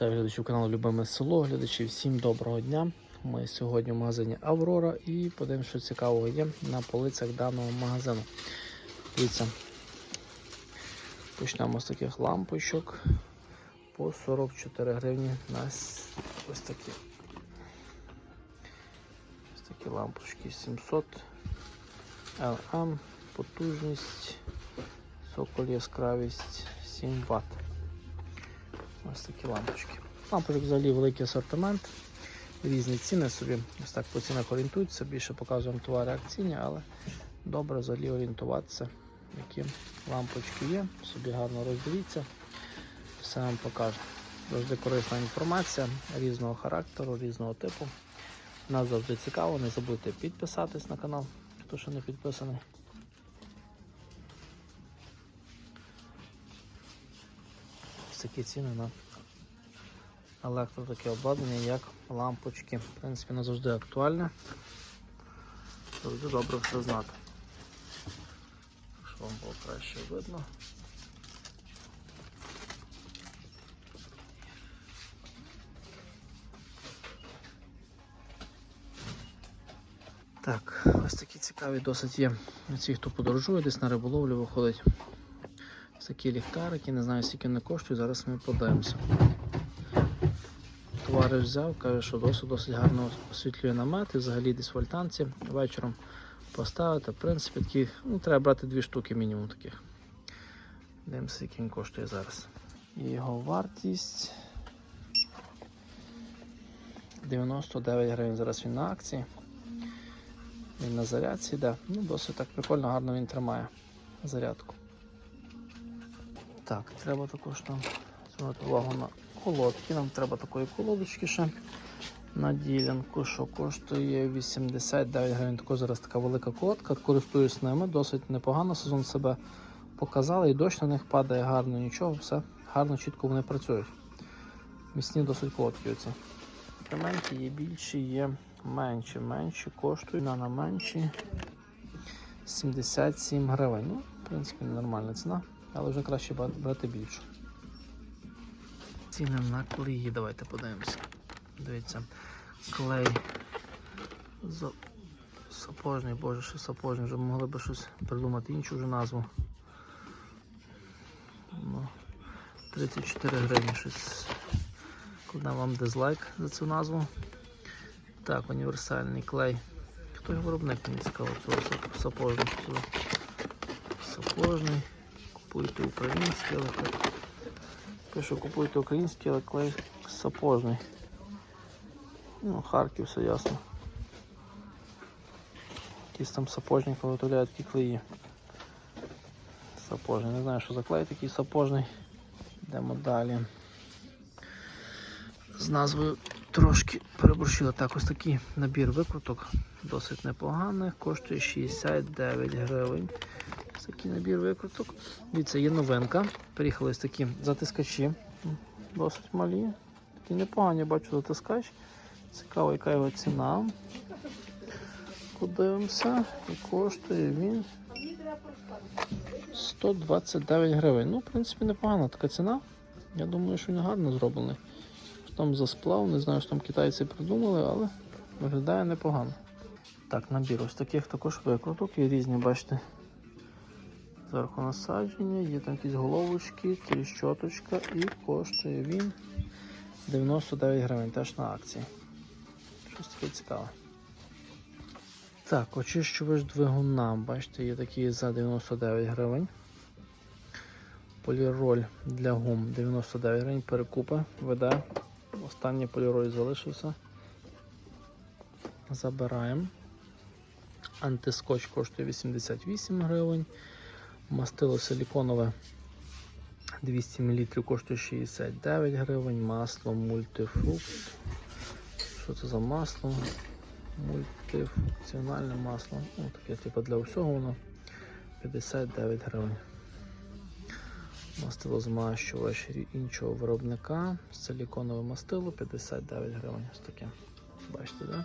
Вітаю глядачів каналу Любиме село, глядачі, всім доброго дня. Ми сьогодні в магазині Аврора і подивимося, що цікавого є на полицях даного магазину. Дивіться, почнемо з таких лампочок по 44 гривні на ось такі. Ось такі лампочки 700 LM, потужність, соколь яскравість 7 Вт. Ось такі лампочки. Лампочок взагалі великий асортимент, різні ціни собі. Ось так по цінах орієнтуються, більше показуємо товари акційні, але добре взагалі орієнтуватися, які лампочки є. Собі гарно роздивіться, все вам покаже. Завжди корисна інформація різного характеру, різного типу. Нас завжди цікаво, не забудьте підписатись на канал, хто ще не підписаний. Такі ціни на електро таке обладнання, як лампочки. В принципі, не завжди актуальне. Завжди добре все знати. Щоб вам було краще видно. Так, ось такі цікаві досить є. Ці, хто подорожує, десь на риболовлю виходить. Такі ліхтарики, не знаю, скільки вони коштують, зараз ми подивимося. Товариш взяв, каже, що досить досить гарно освітлює намет і взагалі десь в альтанці вечором поставити. В принципі, такі, ну, треба брати дві штуки мінімум таких. Дивимося, скільки він коштує зараз. Його вартість 99 гривень. Зараз він на акції. Він на зарядці йде. Ну, досить так прикольно, гарно він тримає зарядку. Так, треба також там звернути увагу на колодки. Нам треба такої колодочки ще на ділянку, що коштує 89 гривень. Також зараз така велика колодка. Користуюсь ними, досить непогано. Сезон себе показали, і дощ на них падає гарно, нічого, все гарно, чітко вони працюють. Міцні досить колодки оці. Елементи є більші, є менші. Менші коштують на, на менші 77 гривень. Ну, в принципі, нормальна ціна, але вже краще брати більшу. Ціни на клеї, давайте подивимося. Дивіться, клей сапожний, боже, що сапожний, вже могли б щось придумати іншу вже назву. Ну, 34 гривні щось. Кладемо вам дизлайк за цю назву. Так, універсальний клей. Хто його виробник мені цікаво цього сап- сапожний. Сапожний. Купуйте український, але. Пишу, купуйте український, але клей сапожний. Ну, Харків, все ясно. Якісь там сапожники виготовляють такі клеї. Сапожний. Не знаю, що за клей такий сапожний. Йдемо далі. З назвою трошки переборщили. Так, ось такий набір викруток. Досить непоганий. Коштує 69 гривень. Такий набір викруток. Дивіться, є новинка. Приїхали ось такі затискачі. Досить малі. Такі непогані, бачу затискач. Цікаво, яка його ціна. Подивимося. І коштує він 129 гривень. Ну, в принципі, непогана така ціна. Я думаю, що він гарно зроблений. Там за сплав, не знаю, що там китайці придумали, але виглядає непогано. Так, набір ось таких також викруток є різні, бачите. Зверху насадження, є там якісь головочки, тріщоточка і коштує він 99 гривень, теж на акції. Щось таке цікаве. Так, очищувач двигуна, бачите, є такі за 99 гривень. Поліроль для гум 99 гривень, перекупи, веде. Останній поліроль залишився. Забираємо. Антискотч коштує 88 гривень. Мастило силіконове 200 мл коштує 69 гривень. Масло мультифрукт. Що це за масло? Мультифункціональне масло. Ну, таке типу для всього воно 59 гривень. Мастило змащувач іншого виробника. Силіконове мастило 59 гривень. Ось таке. Бачите, да?